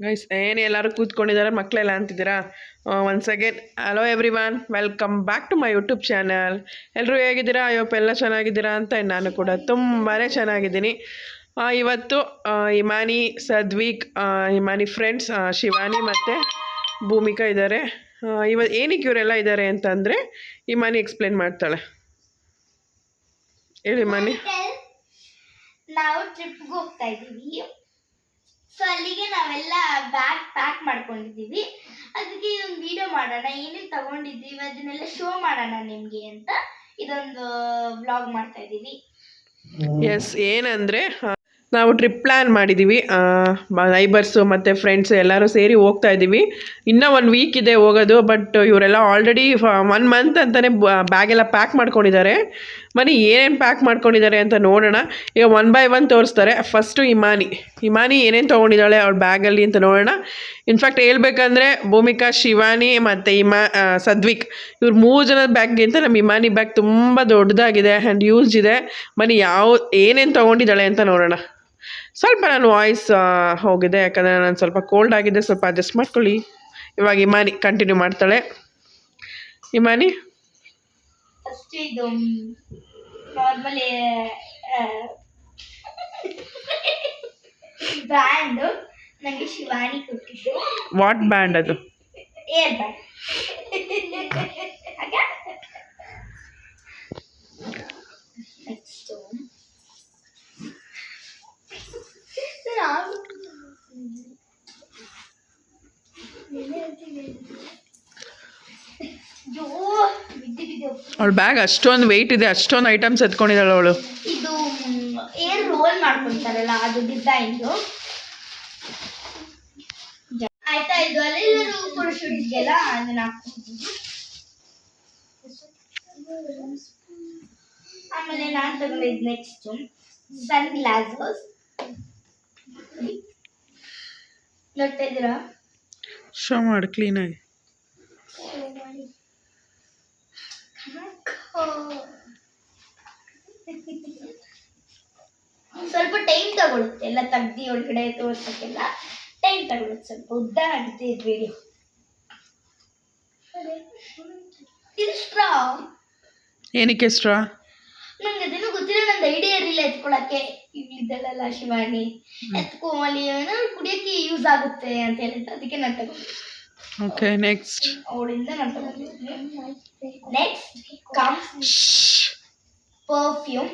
Guys ಏನು ಎಲ್ಲರೂ ಕೂತ್ಕೊಂಡಿದ್ದಾರೆ ಮಕ್ಕಳೆಲ್ಲ ಅಂತಿದ್ದೀರಾ? Once again hello everyone welcome back to my YouTube channel ಎಲ್ಲರೂ ಹೇಗಿದ್ದೀರಾ? ಅಯ್ಯೋ ಎಲ್ಲ ಚೆನ್ನಾಗಿದ್ದೀರಾ ಅಂತ ನಾನು ಕೂಡ ತುಂಬಾ ಚೆನ್ನಾಗಿದ್ದೀನಿ. ಇವತ್ತು ಹಿಮಾನಿ ಸದ್ವಿಕ್ ಆ, ಇಮಾನಿ ಫ್ರೆಂಡ್ಸ್ ಶಿವಾನಿ ಮತ್ತು ಭೂಮಿಕಾ ಇದ್ದಾರೆ. ಇವ ಏನಕ್ಕೆ ಇವರೆಲ್ಲ ಇದ್ದಾರೆ ಅಂತಂದರೆ ಇಮಾನಿ ಎಕ್ಸ್ಪ್ಲೇನ್ ಮಾಡ್ತಾಳೆ. ಹೇಳಿ ಇಮಾನಿ. ನಾವು ಟ್ರಿಪ್ಗೆ ಹೋಗ್ತಾ ಇದ್ದೀವಿ. ಸೊ ಅಲ್ಲಿಗೆ ನಾವೆಲ್ಲ ಬ್ಯಾಗ್ ಪ್ಯಾಕ್ ಮಾಡ್ಕೊಂಡಿದ್ದೀವಿ. ಅದಕ್ಕೆ ಇದೊಂದು ವಿಡಿಯೋ ಮಾಡೋಣ. ಏನೇನು ತಗೊಂಡಿದ್ದೀವಿ, ಅದನ್ನೆಲ್ಲ ಶೋ ಮಾಡೋಣ ನಿಮಗೆ ಅಂತ ಇದೊಂದು ವ್ಲಾಗ್ ಮಾಡ್ತಾ ಇದ್ದೀವಿ. ಎಸ್ ಏನಂದ್ರೆ ನಾವು ಟ್ರಿಪ್ ಪ್ಲ್ಯಾನ್ ಮಾಡಿದ್ದೀವಿ. ನೈಬರ್ಸು ಮತ್ತು ಫ್ರೆಂಡ್ಸ್ ಎಲ್ಲರೂ ಸೇರಿ ಹೋಗ್ತಾ ಇದ್ದೀವಿ. ಇನ್ನೂ ಒನ್ ವೀಕ್ ಇದೆ ಹೋಗೋದು ಬಟ್ ಇವರೆಲ್ಲ ಆಲ್ರೆಡಿ ಒನ್ ಮಂತ್ ಅಂತಲೇ ಬ್ಯಾಗೆಲ್ಲ ಪ್ಯಾಕ್ ಮಾಡ್ಕೊಂಡಿದ್ದಾರೆ. ಬನ್ನಿ ಏನೇನು ಪ್ಯಾಕ್ ಮಾಡ್ಕೊಂಡಿದ್ದಾರೆ ಅಂತ ನೋಡೋಣ. ಈಗ ಒನ್ ಬೈ ಒನ್ ತೋರಿಸ್ತಾರೆ. First Imani. ಇಮಾನಿ ಏನೇನು ತೊಗೊಂಡಿದ್ದಾಳೆ ಅವಳ ಬ್ಯಾಗಲ್ಲಿ ಅಂತ ನೋಡೋಣ. ಇನ್ಫ್ಯಾಕ್ಟ್ ಹೇಳ್ಬೇಕಂದ್ರೆ ಭೂಮಿಕಾ, ಶಿವಾನಿ ಮತ್ತು ಇಮಾ ಸದ್ವಿಕ್ ಇವ್ರು ಮೂರು ಜನದ ಬ್ಯಾಗ್ಗಿಂತ ನಮ್ಮ ಇಮಾನಿ ಬ್ಯಾಗ್ ತುಂಬ ದೊಡ್ಡದಾಗಿದೆ ಆ್ಯಂಡ್ ಯೂಸ್ ಇದೆ. ಮನಿ ಯಾವ, ಏನೇನು ತೊಗೊಂಡಿದ್ದಾಳೆ ಅಂತ ನೋಡೋಣ. ಸ್ವಲ್ಪ ನನ್ನ ವಾಯ್ಸ್ ಹೋಗಿದೆ. ಯಾಕಂದರೆ ನಾನು ಸ್ವಲ್ಪ ಕೋಲ್ಡ್ ಆಗಿದೆ ಸ್ವಲ್ಪ ಅಡ್ಜಸ್ಟ್ ಮಾಡ್ಕೊಳ್ಳಿ. ಇವಾಗ ಇಮಾನಿ ಕಂಟಿನ್ಯೂ ಮಾಡ್ತಾಳೆ. ಇಮಾನಿ? ಇದು ನಾರ್ಮಲಿ ಬ್ಯಾಂಡ್ ನನಗೆ ಶಿವಾನಿ ಕೊಟ್ಟಿದ್ದು. ವಾಟ್ ಬ್ಯಾಂಡ್ ಅದು? ಏರ್ ಬ್ಯಾಂಡ್ ಅವಳ ಬ್ಯಾಗ್ ಅಷ್ಟೊಂದು ವೆಯ್ಟ್ ಇದೆ ಅಷ್ಟೊಂದು ಐಟಮ್ಸ್ ಎತ್ಕೊಂಡಿದ್ದಾಳೆ ಅವಳು. ಇದು ಏನು ರೋಲ್ ಮಾಡ್ಕೊಂತಾರಲ್ಲ ಅದು ಡಿಸೈನ್ದು ಆಯ್ತಾ ಇದು ಅಲ್ಲೆಲ್ಲರೂ ಫೋಟೋಶೂಟ್ಗೆಲ್ಲ ಅದನ್ನ ಆಮೇಲೆ ನಾನು ತಗೊಂಡಿದ್ದು ನೆಕ್ಸ್ಟ್ ಸನ್ ಗ್ಲಾಸಸ್ ನೋಡ್ತಾ ಇದ್ದೀರಾ? ಶೋ ಮಾಡಿ ಕ್ಲೀನಾಗಿ ಸ್ವಲ್ಪ ಟೈಮ್ ತಗೊಳುತ್ತೆ ಎಲ್ಲ ತಗ್ದಿ ಒಳಗಡೆ ತೋರ್ಸಕ್ಕೆಲ್ಲ ಟೈಮ್ ತಗೊಳುತ್ತೆ ಸ್ವಲ್ಪ ಉದ್ದ ಆಗುತ್ತೆ ಇದು ವಿಡಿಯೋ ಇದು ಸ್ಟ್ರಾ ಏನಕ್ಕೆ ಸ್ಟ್ರಾ ನಂಗೆ ಅದೇನು ಗೊತ್ತಿಲ್ಲ. ನಂದು ಐಡಿಯಾ ಇರಲಿಲ್ಲ ಎತ್ಕೊಳಕ್ಕೆ. ಇಲ್ಲಿದ್ದಲ್ಲ ಶಿವಾನಿ. ಎತ್ಕೊ ಅಲ್ಲಿ ಏನೋ ಕುಡಿಯೋಕ್ಕೆ ಯೂಸ್ ಆಗುತ್ತೆ ಅಂತ ಹೇಳಿದ್ರು. ಅದಕ್ಕೆ ನಾನು ತಗೊಂಡೆ ಓಕೆ ನೆಕ್ಸ್ಟ್ ಅವಳಿಂದ ನೆಕ್ಸ್ಟ್ ಕಮ್ಸ್ ಪರ್ಫ್ಯೂಮ್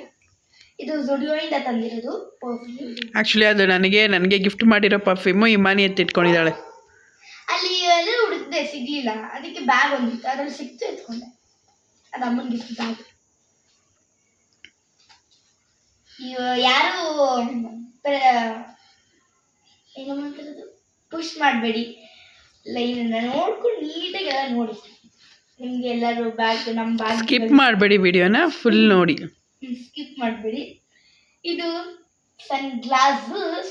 ಇದು ಜುಡಿಯೋಯಿಂದ ತಂದಿರೋದು ಪರ್ಫ್ಯೂಮ್ ಆ್ಯಕ್ಚುಲಿ ಅದು ನನಗೆ ನನಗೆ ಗಿಫ್ಟ್ ಮಾಡಿರೋ ಪರ್ಫ್ಯೂಮು ಇಮಾನಿ ಎತ್ತಿಟ್ಕೊಂಡಿದ್ದಾಳೆ ಅಲ್ಲಿ ಎಲ್ಲ ಹುಡುಕ್ದೆ ಸಿಗ್ಲಿಲ್ಲ. ಅದಕ್ಕೆ ಬ್ಯಾಗ್ ಒಂದಿತ್ತು ಅದ್ರಲ್ಲಿ ಸಿಕ್ತು ಎತ್ಕೊಂಡೆ. ಅದು ಅಮ್ಮನ ಗಿಫ್ಟ್ ಬ್ಯಾಗ್ ಯಾರು ಏನು ಮಾಡ್ತಿರೋದು ಪುಷ್ ಮಾಡಬೇಡಿ. ಲೈನನ್ನ ನೋಡ್ಕೊಂಡು ನೀಟಾಗಿ ಎಲ್ಲ ನೋಡಿ. ನಿಮ್ಗೆ ಎಲ್ಲರೂ ಬ್ಯಾಗ್ ನಮ್ಮ ಬ್ಯಾಗ್ ಸ್ಕಿಪ್ ಮಾಡಬೇಡಿ ವಿಡಿಯೋನ ಫುಲ್ ನೋಡಿ. ಸ್ಕಿಪ್ ಮಾಡಬೇಡಿ. ಇದು ಸನ್ ಗ್ಲಾಸ್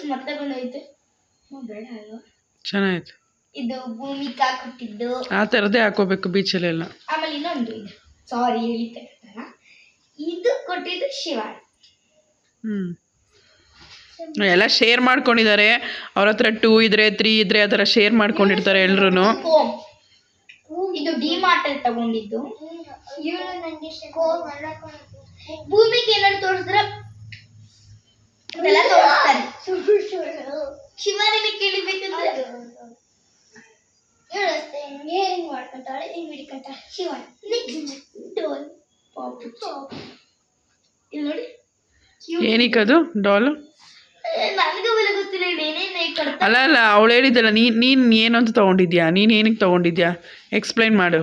ಮತ್ತೆ ಬಂದೈತೆ ಬೇಡ ಚೆನ್ನಾಗಿತ್ತು ಇದು ಭೂಮಿಕಾ ಕೊಟ್ಟಿದ್ದು. ಆ ಥರದ್ದೇ ಹಾಕೋಬೇಕು ಬೀಚಲ್ಲೆಲ್ಲ ಆಮೇಲೆ ಇನ್ನೊಂದು ಇದೆ. ಸಾರಿ ಹೇಳಿದ್ದೆ ಇದು ಕೊಟ್ಟಿದ್ದು ಶಿವ. ಹ್ಞೂ ಎಲ್ಲ ಶೇರ್ ಮಾಡ್ಕೊಂಡಿದ್ದಾರೆ. ಅವ್ರ ಹತ್ರ ಟೂ ಇದ್ರೆ ತ್ರೀ ಇದ್ರೆ ಆ ಥರ ಶೇರ್ ಮಾಡ್ಕೊಂಡಿರ್ತಾರೆ ಎಲ್ರೂ ಇದು ಡಿ ಮಾರ್ಟ್ ಅಲ್ಲಿ ತಗೊಂಡಿದ್ದು. ಭೂಮಿಗೆ ಏನಾದ್ರು ತೋರಿಸಿದ್ರೆ ತೋರಿಸ್ತಾರೆ. ಶಿವಾನಿನ ಕೇಳಿಬೇಕಂದ್ರೆ ಮಾಡ್ಕೊತಾಳೆ ಹಿಂಗ್ ಹಿಡ್ಕೊತಾಳೆ. ಶಿವಾನಿ ನೆಕ್ಸ್ಟ್ ಡೋಲ್ ಇಲ್ಲಿ ನೋಡಿ. ಏನಕ್ಕದು ಡಾಲು ಅಲ್ಲ ಅಲ್ಲ ಅವಳು ಹೇಳಿದ್ದಲ್ಲ ನೀನು ನೀನು ಏನು ಅಂತ ತೊಗೊಂಡಿದ್ಯಾ? ನೀನು ಏನಕ್ಕೆ ತಗೊಂಡಿದ್ಯಾ? ಎಕ್ಸ್ಪ್ಲೈನ್ ಮಾಡು.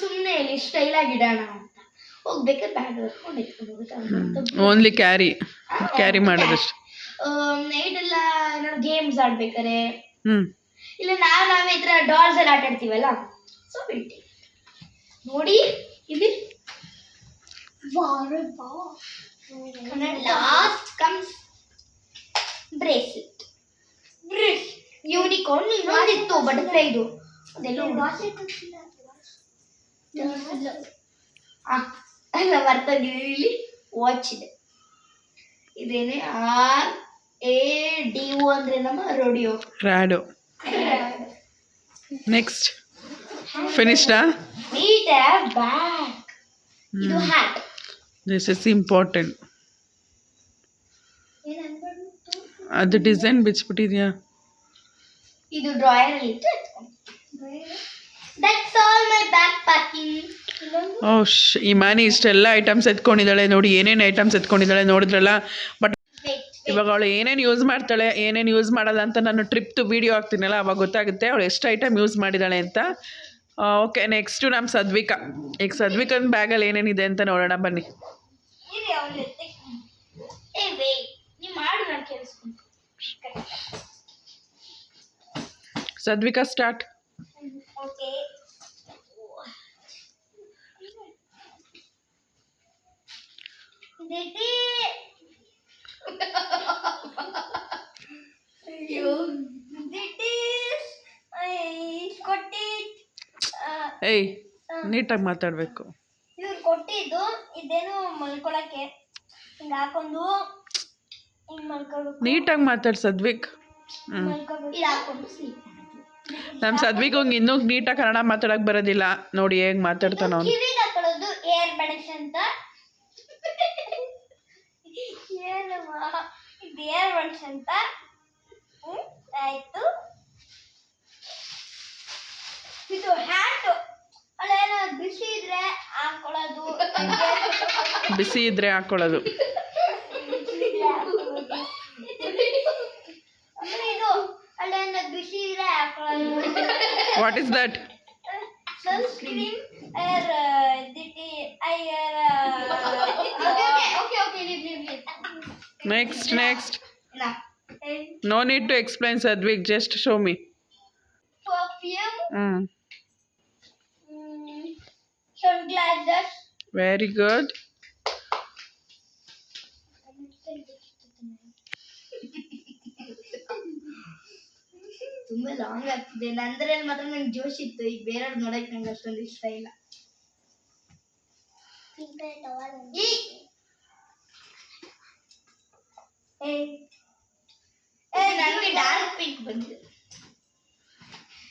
ಸುಮ್ಮನೆ ಇಲ್ಲಿ ಸ್ಟೈಲ್ ಆಗಿ ಇಡೋಣ ಓನ್ಲಿ ಕ್ಯಾರಿ ಕ್ಯಾರಿ ಮಾಡೋದಷ್ಟು. ನೈಟ್ ಎಲ್ಲ ಏನಾದ್ರು ಗೇಮ್ಸ್ ಆಡ್ಬೇಕಾರೆ ಹ್ಞೂ ಇಲ್ಲ ನಾವು ನಾವೇ ಈ ಥರ ಡಾಲ್ಸ್ ಎಲ್ಲ ಆಟ ಆಡ್ತೀವಲ್ಲ? ಸೊ ಬಿಟ್ಟು ನೋಡಿ ಇಲ್ಲಿ. Last comes bracelet. ಯೂನಿಕಾರ್ನ್ ಇನ್ನೊಂದಿತ್ತು ಬಟರ್ಫ್ಲೈ ಇದು. ಅದೆಲ್ಲ ಅಲ್ಲ ಬರ್ತದೆ ಇಲ್ಲಿ ವಾಚ್ ಇದೆ ಇದೇನೆ ಆರ್ ಎ ಡಿ ಒ ಅಂದ್ರೆ ನಮ್ಮ ರೋಡಿಯೋ ರಾಡೋ ನೆಕ್ಸ್ಟ್ ಫಿನಿಶ್ಡಾ ನೀಟ್ ಬ್ಯಾಗ್ ಇದು ಹ್ಯಾಟ್ ದಿಸ್ ಇಸ್ ಇಂಪಾರ್ಟೆಂಟ್ ಅದು ಡಿಸೈನ್ ಬಿಚ್ಚಿಬಿಟ್ಟಿದ್ಯಾ? ಇದು ಡ್ರಾಯರ್ ಅಲ್ಲಿ ಇಟ್ಟು that's all my bag packing O Imani ಇಷ್ಟೆಲ್ಲ ಐಟಮ್ಸ್ ಎತ್ಕೊಂಡಿದ್ದಾಳೆ ನೋಡಿ ಏನೇನು ಐಟಮ್ಸ್ ಎತ್ಕೊಂಡಿದ್ದಾಳೆ ನೋಡಿದ್ರಲ್ಲ? ಬಟ್ ಇವಾಗ ಅವಳು ಏನೇನು ಯೂಸ್ ಮಾಡ್ತಾಳೆ ಏನೇನು ಯೂಸ್ ಮಾಡಲ್ಲ ಅಂತ ನಾನು ಟ್ರಿಪ್ದು ವೀಡಿಯೋ ಹಾಕ್ತೀನಲ್ಲ ಅವಾಗ ಗೊತ್ತಾಗುತ್ತೆ ಅವಳು ಎಷ್ಟು ಐಟಮ್ ಯೂಸ್ ಮಾಡಿದ್ದಾಳೆ ಅಂತ. ಓಕೆ ನೆಕ್ಸ್ಟು ನಮ್ಮ ಸದ್ವಿಕಾ ಈಗ ಸದ್ವಿಕನ ಬ್ಯಾಗಲ್ಲಿ ಏನೇನಿದೆ ಅಂತ ನೋಡೋಣ ಬನ್ನಿ. ಇರಿ ಅವಳು ಏ ವೇ ನೀವು ಮಾಡು ನಾನು ಕೇಳಿಸ್ಕೊಂಡು ಸದ್ವಿಕಾ ಸ್ಟಾರ್ಟ್ ಓಕೆ ದಿದಿ ಅಯ್ಯೋ ದಿದಿ ಕೊಟ್ಟಿ ಏಯ್ ನೀಟಾಗಿ ಮಾತಾಡಬೇಕು. ಇವ್ರು ಕೊಟ್ಟಿದ್ದು ಇದೇನು ಮಲ್ಕೊಳಕ್ಕೆ. ಹಿಂಗೆ ಹಾಕೊಂಡು ಹಿಂಗೆ ಮಲ್ಕೊಳ್ಬೇಕು ನೀಟಾಗಿ ಮಾತಾಡಿ ಸದ್ವಿಕ್ ಹ್ಞೂ ನಮ್ಮ ಸದ್ವಿಕ್ ಹಂಗೆ ಇನ್ನೂ ನೀಟಾಗಿ ಕನ್ನಡ ಮಾತಾಡಕ್ಕೆ ಬರೋದಿಲ್ಲ. ನೋಡಿ ಹೇಗೆ ಮಾತಾಡ್ತಾನ ಅವನು. ಅಂತ. ಆಯ್ತು. ಇದು ಹ್ಯಾಟ್ ಅಲ್ಲೇನೋ ಬಿಸಿ ಇದ್ರೆ ಹಾಕೊಳ್ಳೋದು. ಬಿಸಿ ಇದ್ರೆ ಹಾಕೊಳ್ಳೋದು. What is that? Sunscreen. Next, next. No need to explain, Sadvik. Just show me. Perfume. Mm. Sunglasses. Very good. ತುಂಬಾ ಲಾಂಗ್ ಆಗ್ತಿದೆ ನಂದ್ರಲ್ಲಿ ಮಾತ್ರ ನಂಗೆ ಜೋಶ್ ಇತ್ತು ಈಗ ಬೇರೆಯವ್ರು ನೋಡಕ್ ನಂಗೆ ಅಷ್ಟೊಂದು ಇಷ್ಟ ಇಲ್ಲ. ಈ. ಏ ಏ, ನನಗೆ ಡಾರ್ಕ್ ಪಿಂಕ್ ಬಂದಿದೆ.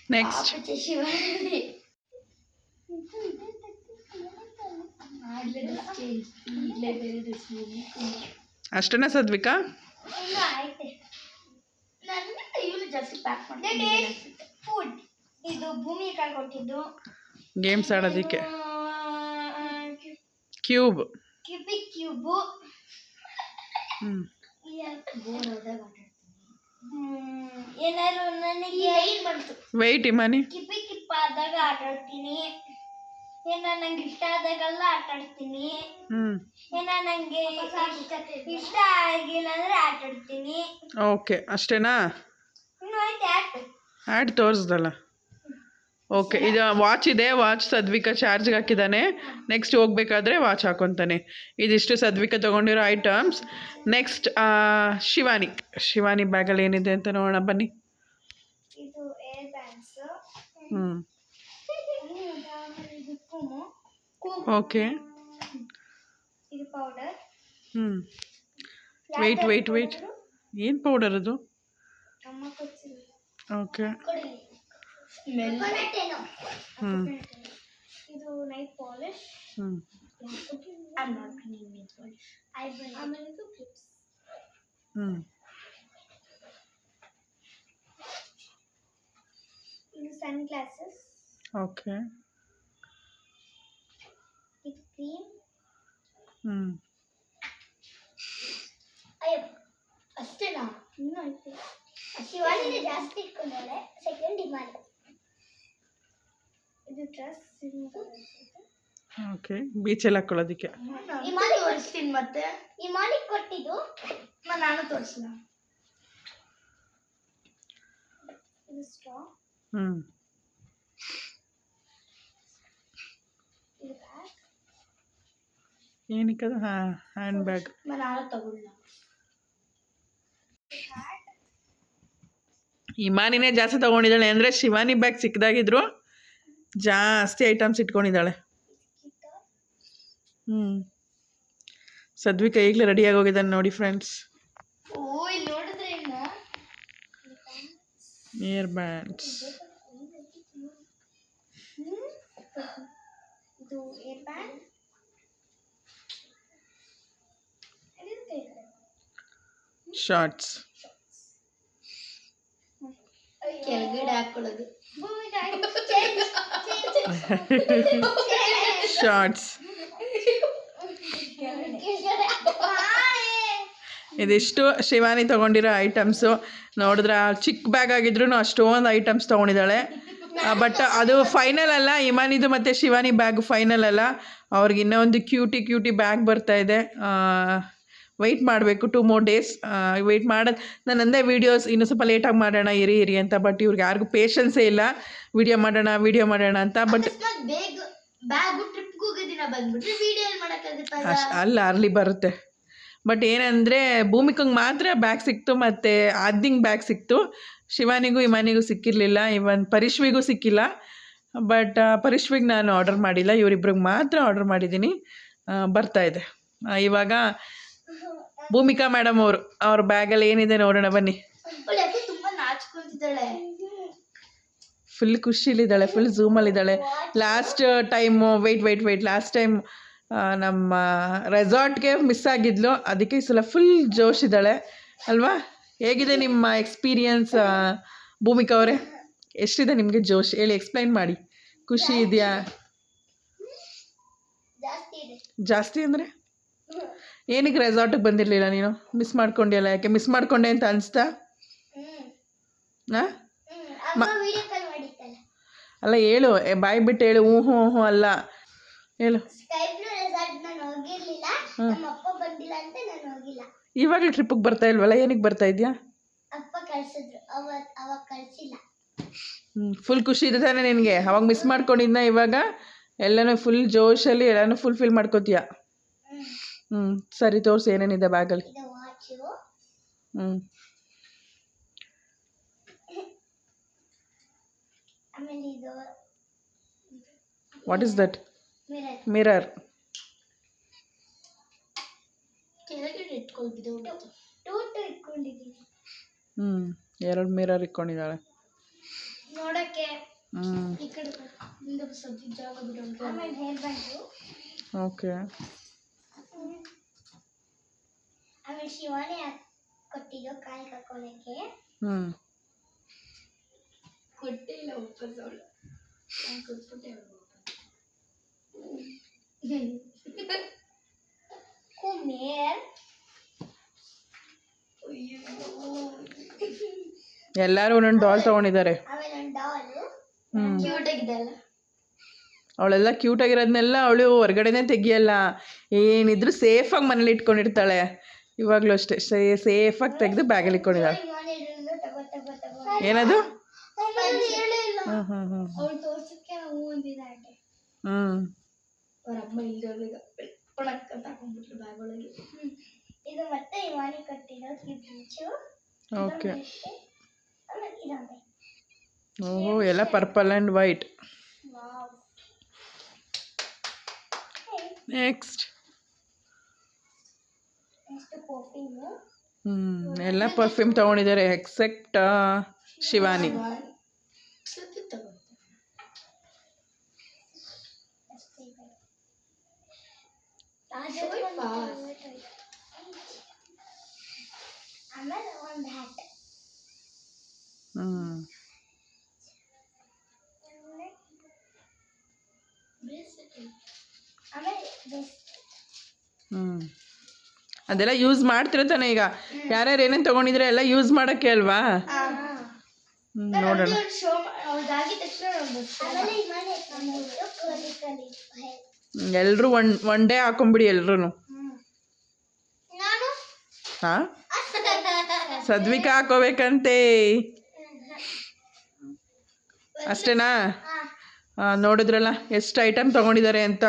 ನೆಕ್ಸ್ಟ್ ಆಪಚೆ ಶಿವಾನಿ ಆಗ್ಲೇ ಡ್ರೆಸ್ ಚೇಂಜ್ ಈಗಲೇ ಬೇರೆ ಡ್ರೆಸ್ ಅಷ್ಟೇನಾ ಸದ್ವಿಕಾ ಇನ್ನು ಆಯ್ತೆ ಜಾಸ್ತಿ ಪ್ಯಾಕ್ ಮಾಡ್ತೀನಿ ಫುಡ್ ಇದು ಭೂಮಿ ಕೊಟ್ಟಿದ್ದು. ಗೇಮ್ಸ್ ಆಡೋದಕ್ಕೆ. ಕ್ಯೂಬ್ ಕ್ಯೂಬಿ ಕ್ಯೂಬು ಏನಾದ್ರು ನನಗೆ ಏನ್ ಬಂತು. ವೆಯ್ಟ್ ಇಮಾನಿ ಕಿಪ್ಪಿ ಕಿಪ್ಪ ಆದಾಗ ಆಟ ಆಡ್ತೀನಿ ಏನ ನಂಗೆ ಇಷ್ಟ ಆದಾಗೆಲ್ಲ ಆಟ ಆಡ್ತೀನಿ ಹ್ಞೂ ಏನ ನಂಗೆ ಇಷ್ಟ ಆಗಿಲ್ಲ ಅಂದ್ರೆ ಆಟ ಆಡ್ತೀನಿ ಓಕೆ ಅಷ್ಟೇನಾ? ಆ್ಯಡ್ ತೋರಿಸ್ದಲ್ಲ. ಓಕೆ ಇದು ವಾಚ್ ಇದೆ ವಾಚ್ ಸದ್ವಿಕ ಚಾರ್ಜ್ಗೆ ಹಾಕಿದ್ದಾನೆ ನೆಕ್ಸ್ಟ್ ಹೋಗ್ಬೇಕಾದ್ರೆ ವಾಚ್ ಹಾಕೊತಾನೆ. ಇದಿಷ್ಟು ಸದ್ವಿಕ ತೊಗೊಂಡಿರೋ ಐಟಮ್ಸ್ ನೆಕ್ಸ್ಟ್ ಶಿವಾನಿ. ಶಿವಾನಿ ಬ್ಯಾಗಲ್ಲಿ ಏನಿದೆ ಅಂತ ನೋಡೋಣ ಬನ್ನಿ. ಹ್ಞೂ ಓಕೆ ಹ್ಞೂ ವೆಯ್ಟ್ ವೆಯ್ಟ್ ವೆಯ್ಟ್ ಏನು ಪೌಡರ್ ಅದು? ಓಕೆ. ಹ್ಞೂ ಇದು ನೈಟ್ ಪಾಲಿಶ್ ಹ್ಞೂ. ಆಮೇಲೆ ಇದು ಕ್ಲಿಪ್ಸ್ ಹ್ಞೂ ಇದು ಸನ್ ಗ್ಲಾಸಸ್ ಓಕೆ. ಇದು ಕ್ರೀಮ್ ಹ್ಞೂ ಅಯ್ಯೋ ಅಷ್ಟೇನಾ? ಇನ್ನೂ ಐತೆ. ಶಿವಾನಿನೇ ಜಾಸ್ತಿ ಇಟ್ಕೊಂಡಾಳೆ ಸೆಕೆಂಡ್ ಡಿಮಾಂಡ್ ಇದು ಡ್ರೆಸ್ ಓಕೆ ಬೀಚಲ್ಲಿ ಹಾಕೊಳ್ಳೋದಕ್ಕೆ. ಇಮಾನಿ ತೋರಿಸ್ತೀನಿ ಮತ್ತೆ. ಇಮಾನಿ ಕೊಟ್ಟಿದ್ದು? ನಾನು ತೋರಿಸಿಲ್ಲ ಇದು ಸ್ಟ್ರಾ ಹ್ಞೂ ಏನಕ್ಕದು ಹಾಂ ಹ್ಯಾಂಡ್ ಬ್ಯಾಗ್ ನಾನು ತಗೊಳ್ಳ. ಇಮಾನಿನೇ ಜಾಸ್ತಿ ತೊಗೊಂಡಿದ್ದಾಳೆ. ಅಂದರೆ ಶಿವಾನಿ ಬ್ಯಾಗ್ ಸಿಕ್ಕದಾಗಿದ್ರು ಜಾಸ್ತಿ ಐಟಮ್ಸ್ ಇಟ್ಕೊಂಡಿದ್ದಾಳೆ. ಹ್ಞೂ ಸದ್ವಿಕ ಈಗಲೇ ರೆಡಿಯಾಗಿ ಹೋಗಿದ್ದಾನೆ ನೋಡಿ friends ear bands shorts shorts ಇದಿಷ್ಟು ಶಿವಾನಿ ತಗೊಂಡಿರೋ ಐಟಮ್ಸು ನೋಡಿದ್ರೆ ಚಿಕ್ಕ ಬ್ಯಾಗ್ ಆಗಿದ್ರು ಅಷ್ಟೊಂದು ಐಟಮ್ಸ್ ತಗೊಂಡಿದ್ದಾಳೆ. ಬಟ್ ಅದು ಫೈನಲ್ ಅಲ್ಲ. ಇಮಾನಿದು ಮತ್ತು ಶಿವಾನಿ ಬ್ಯಾಗ್ ಫೈನಲ್ ಅಲ್ಲ. ಅವ್ರಿಗೆ ಇನ್ನೂ ಒಂದು ಕ್ಯೂಟಿ ಕ್ಯೂಟಿ ಬ್ಯಾಗ್ ಬರ್ತಾ ಇದೆ. ವೆಯ್ಟ್ ಮಾಡಬೇಕು ಟೂ ಮೋರ್ ಡೇಸ್ ವೆಯ್ಟ್ ಮಾಡೋದು ನಾನು ಅಂದೇ ವೀಡಿಯೋಸ್ ಇನ್ನೂ ಸ್ವಲ್ಪ ಲೇಟಾಗಿ ಮಾಡೋಣ ಇರಿ ಇರಿ ಅಂತ ಬಟ್ ಇವ್ರಿಗೆ ಯಾರಿಗೂ ಪೇಷನ್ಸೇ ಇಲ್ಲ. ವಿಡಿಯೋ ಮಾಡೋಣ ವಿಡಿಯೋ ಮಾಡೋಣ ಅಂತ ಬಟ್ ಅಲ್ಲ ಅರ್ಲಿ ಬರುತ್ತೆ. ಬಟ್ ಏನಂದರೆ ಭೂಮಿಕಂಗೆ ಮಾತ್ರ ಬ್ಯಾಗ್ ಸಿಕ್ತು ಮತ್ತು ಆದಿಂಗ್ ಬ್ಯಾಗ್ ಸಿಕ್ತು. ಶಿವಾನಿಗೂ ಇಮಾನಿಗೂ ಸಿಕ್ಕಿರಲಿಲ್ಲ ಇವನ್ ಪರಿಶ್ವಿಗೂ ಸಿಕ್ಕಿಲ್ಲ. ಬಟ್ ಪರಿಶ್ವಿಗೆ ನಾನು ಆರ್ಡರ್ ಮಾಡಿಲ್ಲ ಇವರಿಬ್ರಿಗೆ ಮಾತ್ರ ಆರ್ಡರ್ ಮಾಡಿದ್ದೀನಿ. ಬರ್ತಾಯಿದೆ ಬರ್ತಾ ಇದೆ. ಆ, ಇವಾಗ ಭೂಮಿಕಾ ಮೇಡಮ್ ಅವರು ಅವ್ರ ಬ್ಯಾಗಲ್ಲಿ ಏನಿದೆ ನೋಡೋಣ ಬನ್ನಿ. ಫುಲ್ ಖುಷಿಲಿದ್ದಾಳೆ ಫುಲ್ ಇದ್ದಾಳೆ last time wait wait wait last time ನಮ್ಮ ರೆಸಾರ್ಟ್ಗೆ ಮಿಸ್ ಆಗಿದ್ಲು. ಅದಕ್ಕೆ ಈ ಸಲ ಫುಲ್ ಜೋಶ್ ಇದ್ದಾಳೆ. ಅಲ್ವಾ? ಹೇಗಿದೆ ನಿಮ್ಮ ಎಕ್ಸ್ಪೀರಿಯನ್ಸ್ ಭೂಮಿಕಾ ಅವರೇ? ಎಷ್ಟಿದೆ ನಿಮಗೆ ಜೋಶ್? ಹೇಳಿ ಎಕ್ಸ್ಪ್ಲೈನ್ ಮಾಡಿ. ಖುಷಿ ಇದೆಯಾ? ಜಾಸ್ತಿ ಇದೆ. ಜಾಸ್ತಿ ಅಂದರೆ? ಏನಕ್ಕೆ ರೆಸಾರ್ಟಿಗೆ ಬಂದಿರಲಿಲ್ಲ ನೀನು? ಮಿಸ್ ಮಾಡ್ಕೊಂಡಿಯಲ್ಲ ಯಾಕೆ? ಮಿಸ್ ಮಾಡ್ಕೊಂಡೆ ಅಂತ ಅನಿಸ್ತಾ? ಅಲ್ಲ ಹೇಳು ಬಾಯಿ ಬಿಟ್ಟು ಹೇಳು ಹ್ಞೂ ಹ್ಞೂ ಹ್ಞೂ ಅಲ್ಲ. ಹೇಳು. ಇವಾಗ ಇವಾಗಲೇ ಟ್ರಿಪ್ಪಿಗೆ ಬರ್ತಾ ಇಲ್ವಲ್ಲ? ಏನಕ್ಕೆ ಬರ್ತಾ ಇದೆಯಾ? ಫುಲ್ ಖುಷಿ ಇದೆ ತಾನೆ ನಿನಗೆ. ಅವಾಗ ಮಿಸ್ ಮಾಡ್ಕೊಂಡಿದ್ನ ಇವಾಗ? ಎಲ್ಲನೂ ಫುಲ್ ಜೋಶಲ್ಲಿ ಎಲ್ಲನೂ ಫುಲ್ಫಿಲ್ ಮಾಡ್ಕೋತೀಯ? ಹ್ಞೂ ಸರಿ ತೋರಿಸಿ ಏನೇನಿದೆ ಬ್ಯಾಗಲ್ಲಿ ಇದು ವಾಚು ಹ್ಞೂ ಆಮೇಲೆ ಇದು what is that mirror mirror ಕೆಳಗಡೆ ಇಟ್ಕೊಂಡಿದ್ದು ಟೂಟು ಇಟ್ಕೊಂಡಿದ್ದೀನಿ ಹ್ಞೂ ಎರಡು ಮಿರರ್ ಇಟ್ಕೊಂಡಿದ್ದಾಳೆ ನೋಡಕ್ಕೆ ಹ್ಞೂ ಈ ಕಡೆ ಮುಂದೆ ಸ್ವಲ್ಪ ಜಾಗ ಬಿಟ್ಟು ಆಮೇಲೆ ಹೇರ್ ಬ್ಯಾಂಡು ಓಕೆ ಆಮೇಲೆ ಶಿವಾನಿ ಕೊಟ್ಟಿದ್ದು ಕಾಯಿ ಕಕ್ಕೊಳಕ್ಕೆ ಹ್ಞೂ ಕೊಟ್ಟಿಲ್ಲ ವಾಪಸ್ ಅವಳು ನಾನು ಕೊಟ್ಬಿಟ್ಟೆ ಕುಮೇರ್ ಎಲ್ಲರೂ ಒಂದೊಂದು ಡಾಲ್ ತಗೊಂಡಿದ್ದಾರೆ. ಆಮೇಲೆ ಒಂದು ಡಾಲು ಹ್ಞೂ ಕ್ಯೂಟ್ ಆಗಿದೆ ಅಲ್ಲ ಅವಳೆಲ್ಲ ಕ್ಯೂಟಾಗಿರೋದನ್ನೆಲ್ಲ ಅವಳು ಹೊರಗಡೆನೇ ತೆಗಿಯಲ್ಲ. ಏನಿದ್ರು ಸೇಫಾಗಿ ಮನೇಲಿ ಇಟ್ಕೊಂಡಿರ್ತಾಳೆ. ಇವಾಗಲೂ ಅಷ್ಟೇ. ಸೇಫಾಗಿ ತೆಗೆದು ಬ್ಯಾಗಲ್ಲಿ ಇಟ್ಕೊಂಡಿದ್ದಾಳೆ ಏನದು? ಹ್ಞೂ ಹ್ಞೂ ಹ್ಞೂ ಓಕೆ. ಓಹೋ ಎಲ್ಲ ಪರ್ಪಲ್ ಆ್ಯಂಡ್ ವೈಟ್ ನೆಕ್ಸ್ಟ್ ಎಲ್ಲ ಪರ್ಫ್ಯೂಮ್ ತಗೊಂಡಿದ್ದಾರೆ ಎಕ್ಸೆಪ್ಟ್ ಶಿವಾನಿ. ಹ್ಮ್. ಅದೆಲ್ಲ ಯೂಸ್ ಮಾಡ್ತಿರೋ ತಾನೆ ಈಗ. ಯಾರ್ಯಾರು ಏನೇನು ತಗೊಂಡಿದ್ರೆ ಎಲ್ಲ ಯೂಸ್ ಮಾಡೋಕ್ಕೆ ಅಲ್ವಾ? ನೋಡೋಣ. ಎಲ್ಲರೂ ಒನ್ ಒನ್ ಡೇ ಹಾಕೊಂಬಿಡಿ ಎಲ್ರೂ ನಾನು? ಹಾಂ? ಸದ್ವಿಕ ಹಾಕೋಬೇಕಂತೆ. ಅಷ್ಟೇನಾ? ನೋಡಿದ್ರಲ್ಲ ಎಷ್ಟು ಐಟಮ್ ತಗೊಂಡಿದ್ದಾರೆ ಅಂತ.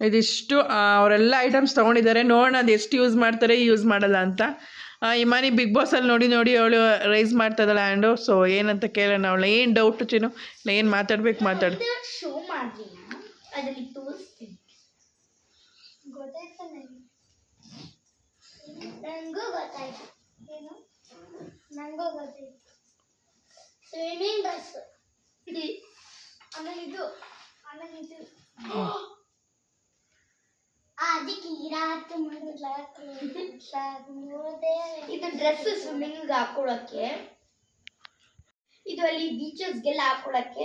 ಇದಿಷ್ಟು ಅವರೆಲ್ಲ ಐಟಮ್ಸ್ ತೊಗೊಂಡಿದ್ದಾರೆ. ನೋಡೋಣ ಅದು ಎಷ್ಟು ಯೂಸ್ ಮಾಡ್ತಾರೆ ಯೂಸ್ ಮಾಡಲ್ಲ ಅಂತ. ಇಮಾನಿ ಬಿಗ್ ಬಾಸಲ್ಲಿ ನೋಡಿ ನೋಡಿ ಅವಳು ರೈಸ್ ಮಾಡ್ತಾ ಇದ್ದಾಳೆ ಆ್ಯಂಡು ಸೊ ಏನಂತ ಕೇಳೋಣ ಅವಳು. ಏನು ಡೌಟ್ ಚಿನ್ನು? ಏನು ಮಾತಾಡ್ಬೇಕು ಮಾತಾಡಿ. ಬಸ್ ಸ್ವಿಮ್ಮಿಂಗ್ ಡ್ರೆಸ್ ಆಮೇಲೆ ಇದು ಆಮೇಲೆ ಇದು ಇದು ಡ್ರೆಸ್ ಸ್ವಿಮ್ಮಿಂಗ್ ಹಾಕೊಳಕ್ಕೆ. ಇದು ಅಲ್ಲಿ ಬೀಚಸ್ಗೆಲ್ಲ ಹಾಕೊಳಕ್ಕೆ.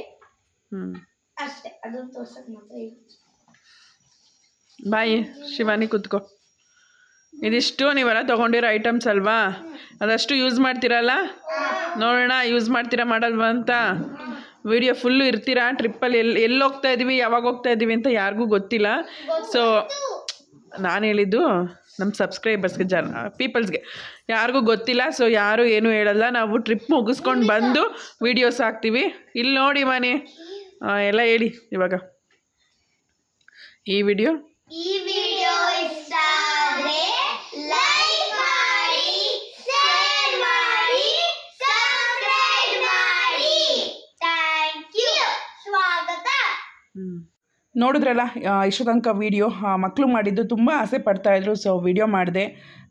ಹ್ಞೂ ಅಷ್ಟೇ ಅದನ್ನ ತೋರ್ಸಕ್ ಮಾತ್ರ. ಬಾಯಿ ಶಿವಾನಿ ಕೂತ್ಕೋ. ಇದಿಷ್ಟು ನೀವೆಲ್ಲ ತೊಗೊಂಡಿರೋ ಐಟಮ್ಸ್ ಅಲ್ವಾ? ಅದಷ್ಟು ಯೂಸ್ ಮಾಡ್ತೀರಲ್ಲ? ನೋಡೋಣ ಯೂಸ್ ಮಾಡ್ತೀರಾ ಮಾಡಲ್ವಾ ಅಂತ? ವಿಡಿಯೋ ಫುಲ್ಲು ಇರ್ತೀರಾ? ಟ್ರಿಪ್ಪಲ್ಲಿ ಎಲ್ಲಿ ಎಲ್ಲಿ ಹೋಗ್ತಾ ಇದ್ದೀವಿ ಯಾವಾಗ ಹೋಗ್ತಾ ಇದ್ದೀವಿ ಅಂತ ಯಾರಿಗೂ ಗೊತ್ತಿಲ್ಲ. ಸೊ ನಾನು ಹೇಳಿದ್ದು ನಮ್ಮ ಸಬ್ಸ್ಕ್ರೈಬರ್ಸ್ಗೆ ಜನ ಪೀಪಲ್ಸ್ಗೆ ಯಾರಿಗೂ ಗೊತ್ತಿಲ್ಲ ಸೊ ಯಾರು ಏನೂ ಹೇಳಲ್ಲ, ನಾವು ಟ್ರಿಪ್ ಮುಗಿಸ್ಕೊಂಡು ಬಂದು ವೀಡಿಯೋಸ್ ಹಾಕ್ತೀವಿ. ಇಲ್ಲಿ ನೋಡಿ ಮನೆ. ಎಲ್ಲ ಹೇಳಿ ಇವಾಗ. ಈ ವಿಡಿಯೋ ಈ ವಿಡಿಯೋ ಇಷ್ಟ ಆದ್ರೆ ಲೈಕ್ ಮಾಡಿ ಶೇರ್ ಮಾಡಿ ಸಬ್ಸ್ಕ್ರೈಬ್ ಮಾಡಿ ಥ್ಯಾಂಕ್ ಯು ಸ್ವಾಗತ ನೋಡಿದ್ರಲ್ಲ ಇಷ್ಟು ತನಕ ವೀಡಿಯೋ ಮಕ್ಕಳು ಮಾಡಿದ್ದು ತುಂಬ ಆಸೆ ಪಡ್ತಾಯಿದ್ರು ಸೊ ವಿಡಿಯೋ ಮಾಡಿದೆ.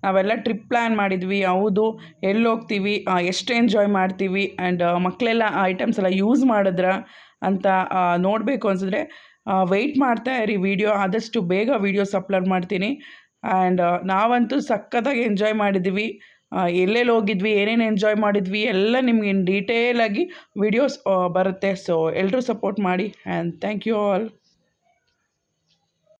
ನಾವೆಲ್ಲ ಟ್ರಿಪ್ ಪ್ಲ್ಯಾನ್ ಮಾಡಿದ್ವಿ. ಹೌದು ಎಲ್ಲಿ ಹೋಗ್ತೀವಿ ಎಷ್ಟು ಎಂಜಾಯ್ ಮಾಡ್ತೀವಿ ಆ್ಯಂಡ್ ಮಕ್ಕಳೆಲ್ಲ ಐಟಮ್ಸ್ ಎಲ್ಲ ಯೂಸ್ ಮಾಡಿದ್ರ ಅಂತ ನೋಡಬೇಕು ಅನಿಸಿದ್ರೆ ವೆಯ್ಟ್ ಮಾಡ್ತಾ ಇರಿ ವೀಡಿಯೋ ಆದಷ್ಟು ಬೇಗ ವೀಡಿಯೋಸ್ ಅಪ್ಲೋಡ್ ಮಾಡ್ತೀನಿ. ಆ್ಯಂಡ್ ನಾವಂತೂ ಸಖತ್ತಾಗಿ ಎಂಜಾಯ್ ಮಾಡಿದ್ವಿ. ಎಲ್ಲೆಲ್ಲಿ ಹೋಗಿದ್ವಿ, ಏನೇನು ಎಂಜಾಯ್ ಮಾಡಿದ್ವಿ, ಎಲ್ಲ ನಿಮ್ಗೆ ಡೀಟೇಲಾಗಿ ವೀಡಿಯೋಸ್ ಬರುತ್ತೆ. ಸೊ ಎಲ್ಲರೂ ಸಪೋರ್ಟ್ ಮಾಡಿ ಆ್ಯಂಡ್ ಥ್ಯಾಂಕ್ ಯು ಆಲ್